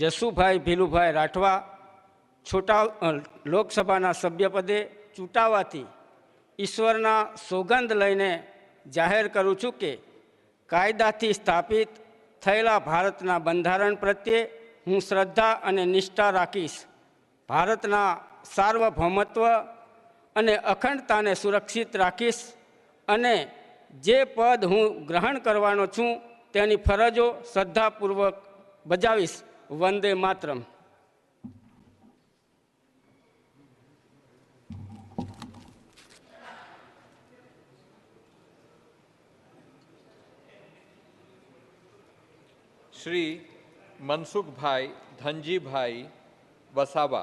જસુભાઈ ભીલુભાઈ રાઠવા છોટા લોકસભાના સભ્ય પદે ચૂટાવાતી ઈશ્વરના સોગંદ લઈને જાહેર કરું છું કે કાયદાથી સ્થાપિત થયેલા ભારતના બંધારણ પ્રત્યે હું શ્રદ્ધા અને નિષ્ઠા રાખીશ ભારતના સર્વભમત્વ અને અખંડતાને સુરક્ષિત રાખીશ અને જે પદ હું ગ્રહણ કરવાનો છું તેની ફરજો શ્રદ્ધાપૂર્વક बजाश वंदे मातरम श्री मनसुख भाई धनजी भाई वसावा